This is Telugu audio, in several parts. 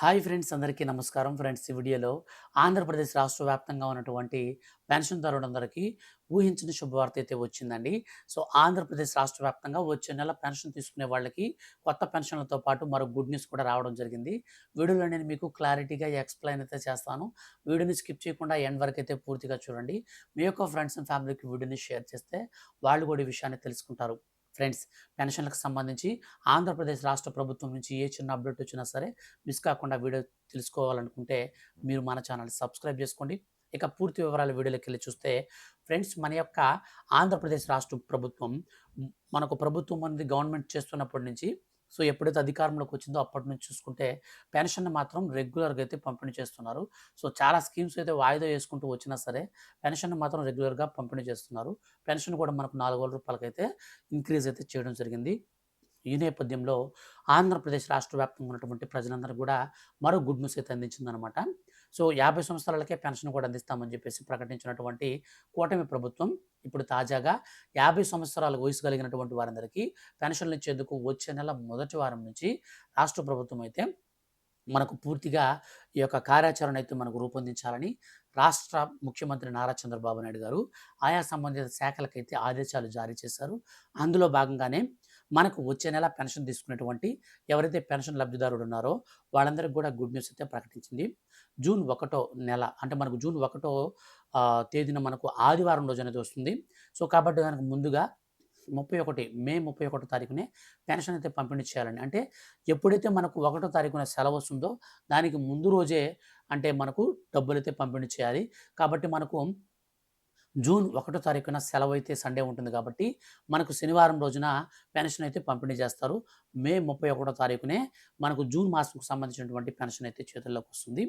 హాయ్ ఫ్రెండ్స్ అందరికీ నమస్కారం. ఫ్రెండ్స్ ఈ వీడియోలో ఆంధ్రప్రదేశ్ రాష్ట్ర వ్యాప్తంగా ఉన్నటువంటి పెన్షన్దారులందరికీ ఊహించిన శుభవార్త అయితే వచ్చిందండి. సో ఆంధ్రప్రదేశ్ రాష్ట్ర వ్యాప్తంగా వచ్చే నెల పెన్షన్ తీసుకునే వాళ్ళకి కొత్త పెన్షన్లతో పాటు మరో గుడ్ న్యూస్ కూడా రావడం జరిగింది. వీడియోలో నేను మీకు క్లారిటీగా ఎక్స్ప్లెయిన్ అయితే చేస్తాను. వీడియోని స్కిప్ చేయకుండా ఎండ్ వరకు అయితే పూర్తిగా చూడండి. మీ యొక్క ఫ్రెండ్స్ అండ్ ఫ్యామిలీకి వీడియోని షేర్ చేస్తే వాళ్ళు కూడా ఈ విషయాన్ని తెలుసుకుంటారు. ఫ్రెండ్స్ పెన్షన్లకు సంబంధించి ఆంధ్రప్రదేశ్ రాష్ట్ర ప్రభుత్వం నుంచి ఏ చిన్న అప్డేట్ వచ్చినా సరే మిస్ కాకుండా వీడియో తెలుసుకోవాలనుకుంటే మీరు మన ఛానల్ సబ్స్క్రైబ్ చేసుకోండి. ఇక పూర్తి వివరాలు వీడియోలోకి వెళ్ళి చూస్తే ఫ్రెండ్స్ మన యొక్క ఆంధ్రప్రదేశ్ రాష్ట్ర ప్రభుత్వం మనకు ప్రభుత్వం అనేది గవర్నమెంట్ చేస్తున్నప్పటి నుంచి సో ఎప్పుడైతే అధికారంలోకి వచ్చిందో అప్పటి నుంచి చూసుకుంటే పెన్షన్ మాత్రం రెగ్యులర్గా అయితే పంపిణీ చేస్తున్నారు. సో చాలా స్కీమ్స్ అయితే వాయిదా వేసుకుంటూ వచ్చినా సరే పెన్షన్ మాత్రం రెగ్యులర్గా పంపిణీ చేస్తున్నారు. పెన్షన్ కూడా మనకు నాలుగు వేల రూపాయలకైతే ఇంక్రీజ్ అయితే చేయడం జరిగింది. ఈ నేపథ్యంలో ఆంధ్రప్రదేశ్ రాష్ట్ర వ్యాప్తంగా ఉన్నటువంటి ప్రజలందరూ కూడా మరో గుడ్ న్యూస్ అయితే అందించిందనమాట సో యాభై సంవత్సరాలకే పెన్షన్ కూడా అందిస్తామని చెప్పేసి ప్రకటించినటువంటి కూటమి ప్రభుత్వం ఇప్పుడు తాజాగా యాభై సంవత్సరాల వయసు కలిగినటువంటి వారందరికీ పెన్షన్లు ఇచ్చేందుకు వచ్చే నెల మొదటి వారం నుంచి రాష్ట్ర ప్రభుత్వం అయితే మనకు పూర్తిగా ఈ యొక్క కార్యాచరణ అయితే మనకు రూపొందించాలని రాష్ట్ర ముఖ్యమంత్రి నారా చంద్రబాబు నాయుడు గారు ఆయా సంబంధిత శాఖలకైతే ఆదేశాలు జారీ చేశారు. అందులో భాగంగానే మనకు వచ్చే నెల పెన్షన్ తీసుకునేటువంటి ఎవరైతే పెన్షన్ లబ్ధిదారుడు ఉన్నారో వాళ్ళందరికీ కూడా గుడ్ న్యూస్ అయితే ప్రకటించింది. జూన్ ఒకటో నెల అంటే మనకు జూన్ ఒకటో తేదీన మనకు ఆదివారం రోజు అనేది వస్తుంది. సో కాబట్టి దానికి ముందుగా ముప్పై ఒకటి మే ముప్పై ఒకటో తారీఖునే పెన్షన్ అయితే పంపిణీ చేయాలండి. అంటే ఎప్పుడైతే మనకు ఒకటో తారీఖున సెలవు వస్తుందో దానికి ముందు రోజే అంటే మనకు డబ్బులు అయితే పంపిణీ చేయాలి. కాబట్టి మనకు జూన్ ఒకటో తారీఖున సెలవు అయితే సండే ఉంటుంది కాబట్టి మనకు శనివారం రోజున పెన్షన్ అయితే పంపిణీ చేస్తారు. మే ముప్పై ఒకటో తారీఖునే మనకు జూన్ మాసంకు సంబంధించినటువంటి పెన్షన్ అయితే చేతుల్లోకి వస్తుంది.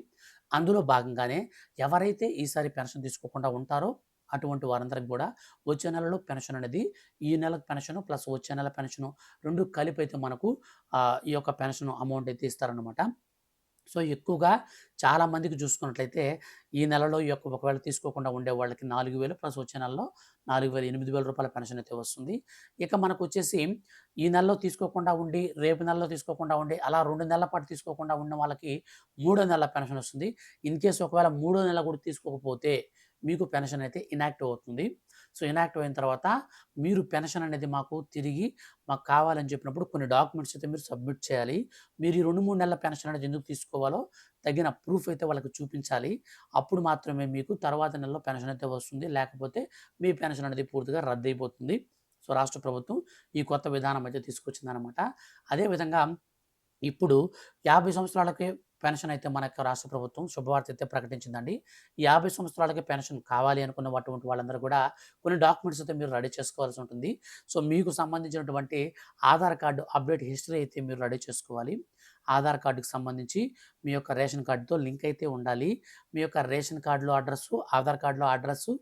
అందులో భాగంగానే ఎవరైతే ఈసారి పెన్షన్ తీసుకోకుండా ఉంటారో అటువంటి వారందరికి కూడా వచ్చే నెలలో పెన్షన్ అనేది ఈ నెల పెన్షన్ ప్లస్ వచ్చే నెల పెన్షన్ రెండు కలిపి అయితే మనకు ఈ యొక్క పెన్షన్ అమౌంట్ అయితే ఇస్తారనమాట సో ఎక్కువగా చాలామందికి చూసుకున్నట్లయితే ఈ నెలలో ఈ యొక్క ఒకవేళ తీసుకోకుండా ఉండే వాళ్ళకి నాలుగు వేలు ప్లస్ వచ్చే నెలలో నాలుగు వేలు ఎనిమిది వేల రూపాయల పెన్షన్ అయితే వస్తుంది. ఇక మనకు వచ్చేసి ఈ నెలలో తీసుకోకుండా ఉండి రేపు నెలలో తీసుకోకుండా ఉండి అలా రెండు నెలల పాటు తీసుకోకుండా ఉన్న వాళ్ళకి మూడో నెలల పెన్షన్ వస్తుంది. ఇన్ కేసు ఒకవేళ మూడో నెల కూడా తీసుకోకపోతే మీకు పెన్షన్ అయితే ఇనాక్టివ్ అవుతుంది. సో ఇనాక్టివ్ అయిన తర్వాత మీరు పెన్షన్ అనేది మాకు తిరిగి మాకు కావాలని చెప్పినప్పుడు కొన్ని డాక్యుమెంట్స్ అయితే మీరు సబ్మిట్ చేయాలి. మీరు ఈ రెండు మూడు నెలల పెన్షన్ అనేది ఎందుకు తీసుకోవాలో తగిన ప్రూఫ్ అయితే వాళ్ళకి చూపించాలి. అప్పుడు మాత్రమే మీకు తర్వాత నెలలో పెన్షన్ అయితే వస్తుంది. లేకపోతే మీ పెన్షన్ అనేది పూర్తిగా రద్దు అయిపోతుంది సో రాష్ట్ర ప్రభుత్వం ఈ కొత్త విధానం అయితే తీసుకొచ్చిందనమాట అదేవిధంగా ఇప్పుడు యాభై సంవత్సరాలకే పెన్షన్ అయితే మన యొక్క రాష్ట్ర ప్రభుత్వం శుభవార్త అయితే ప్రకటించిందండి. యాభై సంవత్సరాలకి పెన్షన్ కావాలి అనుకున్న అటువంటి వాళ్ళందరూ కూడా కొన్ని డాక్యుమెంట్స్ అయితే మీరు రెడీ చేసుకోవాల్సి ఉంటుంది. సో మీకు సంబంధించినటువంటి ఆధార్ కార్డు అప్డేట్ హిస్టరీ అయితే మీరు రెడీ చేసుకోవాలి. ఆధార్ కార్డుకి సంబంధించి మీ యొక్క రేషన్ కార్డుతో లింక్ అయితే ఉండాలి. మీ యొక్క రేషన్ కార్డులో అడ్రస్సు ఆధార్ కార్డులో అడ్రస్సు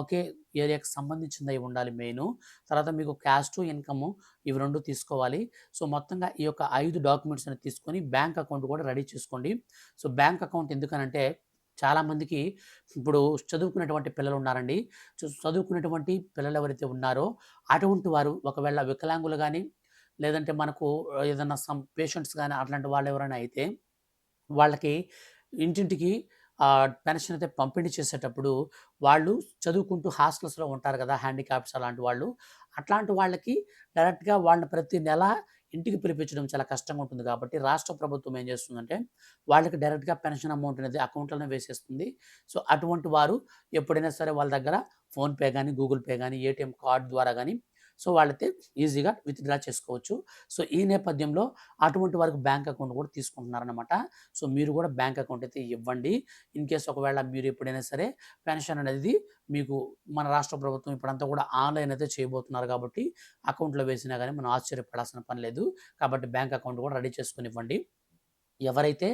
ఒకే ఏరియాకి సంబంధించింది అయి ఉండాలి మెయిన్ తర్వాత మీకు క్యాస్ట్ ఇన్కమ్ ఇవి రెండు తీసుకోవాలి. సో మొత్తంగా ఈ యొక్క ఐదు డాక్యుమెంట్స్ అనేది తీసుకొని బ్యాంక్ అకౌంట్ కూడా రెడీ చేసుకోండి. సో బ్యాంక్ అకౌంట్ ఎందుకనంటే చాలామందికి ఇప్పుడు చదువుకునేటువంటి పిల్లలు ఉన్నారండి. సో చదువుకునేటువంటి పిల్లలు ఎవరైతే ఉన్నారో అటువంటి వారు ఒకవేళ వికలాంగులు కానీ లేదంటే మనకు ఏదైనా సమ్ పేషెంట్స్ కానీ అట్లాంటి వాళ్ళు ఎవరైనా అయితే వాళ్ళకి ఇంటింటికి పెన్షన్ అయితే పంపిణీ చేసేటప్పుడు వాళ్ళు చదువుకుంటూ హాస్టల్స్లో ఉంటారు కదా హ్యాండిక్యాప్స్ అలాంటి వాళ్ళు. అట్లాంటి వాళ్ళకి డైరెక్ట్గా వాళ్ళని ప్రతి నెల ఇంటికి పిలిపించడం చాలా కష్టంగా ఉంటుంది కాబట్టి రాష్ట్ర ప్రభుత్వం ఏం చేస్తుందంటే వాళ్ళకి డైరెక్ట్గా పెన్షన్ అమౌంట్ అనేది అకౌంట్లోనే వేసేస్తుంది. సో అటువంటి వారు ఎప్పుడైనా సరే వాళ్ళ దగ్గర ఫోన్పే కానీ గూగుల్ పే కానీ ఏటీఎం కార్డ్ ద్వారా కానీ సో వాళ్ళైతే ఈజీగా విత్డ్రా చేసుకోవచ్చు. సో ఈ నేపథ్యంలో అటువంటి వారికి బ్యాంక్ అకౌంట్ కూడా తీసుకుంటున్నారనమాట సో మీరు కూడా బ్యాంక్ అకౌంట్ అయితే ఇవ్వండి. ఇన్ కేస్ ఒకవేళ మీరు ఎప్పుడైనా సరే పెన్షన్ అనేది మీకు మన రాష్ట్ర ప్రభుత్వం ఇప్పుడంతా కూడా ఆన్లైన్ అయితే చేయబోతున్నారు కాబట్టి అకౌంట్లో వేసినా కానీ మనం ఆశ్చర్యపడాల్సిన పని లేదు. కాబట్టి బ్యాంక్ అకౌంట్ కూడా రెడీ చేసుకొని ఇవ్వండి. ఎవరైతే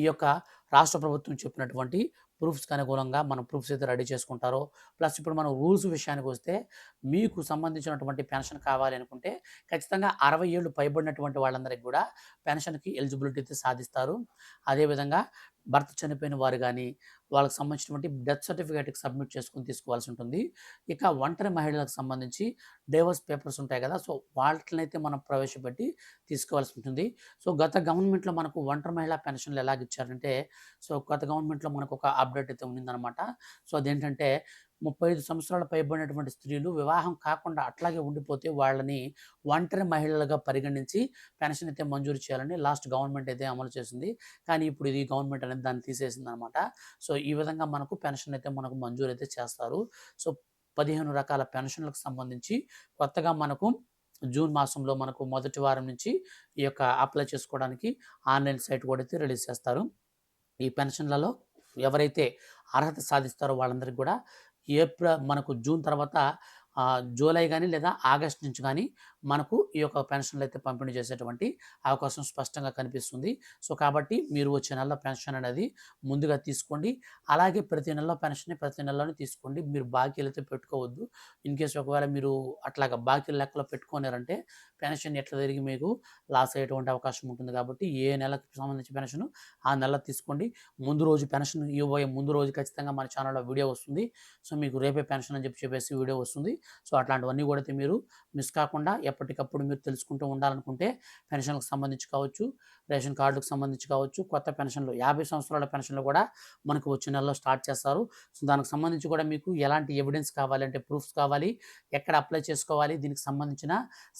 ఈ యొక్క రాష్ట్ర ప్రభుత్వం చెప్పినటువంటి ప్రూఫ్స్కి అనుకూలంగా మనం ప్రూఫ్స్ అయితే రెడీ చేసుకుంటారో ప్లస్ ఇప్పుడు మనం రూల్స్ విషయానికి వస్తే మీకు సంబంధించినటువంటి పెన్షన్ కావాలి అనుకుంటే ఖచ్చితంగా అరవై ఏళ్ళు పైబడినటువంటి వాళ్ళందరికీ కూడా పెన్షన్కి ఎలిజిబిలిటీ అయితే సాధిస్తారు. అదేవిధంగా భర్త చనిపోయిన వారు కానీ వాళ్ళకి సంబంధించినటువంటి డెత్ సర్టిఫికేట్‌కి సబ్మిట్ చేసుకొని తీసుకోవాల్సి ఉంటుంది. ఇక ఒంటరి మహిళలకు సంబంధించి డైవర్స్ పేపర్స్ ఉంటాయి కదా! సో, వాటినైతే మనం ప్రవేశపెట్టి తీసుకోవాల్సి ఉంటుంది. సో, గత గవర్నమెంట్‌లో మనకు ఒంటరి మహిళా పెన్షన్‌లు ఎలాగిచ్చారంటే, సో, గత గవర్నమెంట్‌లో మనకు ఒక అప్డేట్ అయితే ఉండిందనమాట. సో, అదేంటంటే 35 సంవత్సరాలు పైబడినటువంటి స్త్రీలు వివాహం కాకుండా అట్లాగే ఉండిపోతే వాళ్ళని ఒంటరి మహిళలుగా పరిగణించి పెన్షన్ అయితే మంజూరు చేయాలని లాస్ట్ గవర్నమెంట్ అయితే అమలు చేసింది. కానీ ఇప్పుడు ఇది గవర్నమెంట్ అనేది దాన్ని తీసేసింది అనమాట సో, ఈ విధంగా మనకు పెన్షన్ అయితే మనకు మంజూరు అయితే చేస్తారు. సో, 15 రకాల పెన్షన్‌లకు సంబంధించి కొత్తగా మనకు జూన్ మాసంలో మనకు మొదటి వారం నుంచి ఈ యొక్క అప్లై చేసుకోవడానికి ఆన్‌లైన్ సైట్ కూడా అయితే రిలీజ్ చేస్తారు. ఈ పెన్షన్‌లలో ఎవరైతే అర్హత సాధిస్తారో వాళ్ళందరికీ కూడా ఏప్రిల్ మనకు జూన్ తర్వాత జూలై కానీ లేదా ఆగస్ట్ నుంచి కానీ మనకు ఈ యొక్క పెన్షన్‌లయితే పంపిణీ చేసేటువంటి అవకాశం స్పష్టంగా కనిపిస్తుంది. సో, కాబట్టి మీరు వచ్చే నెలలో పెన్షన్ అనేది ముందుగా తీసుకోండి. అలాగే ప్రతి నెలలో పెన్షన్ ప్రతి నెలలోనే తీసుకోండి. మీరు బాకీలైతే పెట్టుకోవద్దు. ఇన్ కేసు ఒకవేళ మీరు అట్లాగా బాకీలు లెక్కలో పెట్టుకున్నారంటే పెన్షన్ ఎట్లా తిరిగి మీకు లాస్ అయ్యేటువంటి అవకాశం ఉంటుంది కాబట్టి ఏ నెలకు సంబంధించి పెన్షన్ ఆ నెల తీసుకోండి. ముందు రోజు పెన్షన్ ఇవ్వబోయే ముందు రోజు ఖచ్చితంగా మన ఛానల్‌లో వీడియో వస్తుంది. సో, మీకు రేపే పెన్షన్ అని చెప్పి చెప్పేసి వీడియో వస్తుంది. సో, అట్లాంటివన్నీ కూడా అయితే మీరు మిస్ కాకుండా ఎప్పటికప్పుడు మీరు తెలుసుకుంటూ ఉండాలనుకుంటే పెన్షన్‌లకు సంబంధించి కావచ్చు, రేషన్ కార్డుకు సంబంధించి కావచ్చు, కొత్త పెన్షన్‌లు 50 సంవత్సరాల పెన్షన్‌లు కూడా మనకు వచ్చే నెలలో స్టార్ట్ చేస్తారు. సో, దానికి సంబంధించి కూడా మీకు ఎలాంటి ఎవిడెన్స్ కావాలి అంటే ప్రూఫ్స్ కావాలి, ఎక్కడ అప్లై చేసుకోవాలి, దీనికి సంబంధించిన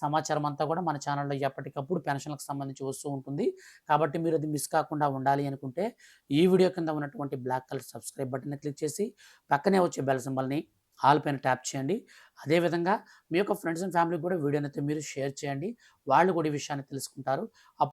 సమాచారం అంతా కూడా మన ఛానల్‌లో ఎప్పటికప్పుడు పెన్షన్‌లకు సంబంధించి వస్తూ ఉంటుంది. కాబట్టి మీరు అది మిస్ కాకుండా ఉండాలి అనుకుంటే ఈ వీడియో కింద ఉన్నటువంటి బ్లాక్ కలర్ సబ్స్క్రైబ్ బటన్‌ని క్లిక్ చేసి పక్కనే వచ్చే బెల్ సింబల్‌ని ఆల్ పైన ట్యాప్ చేయండి. అదే విధంగా మీ యొక్క ఫ్రెండ్స్ అండ్ ఫ్యామిలీకి కూడా వీడియోనైతే మీరు షేర్ చేయండి. వాళ్ళు కూడా ఈ విషయాన్ని తెలుసుకుంటారు.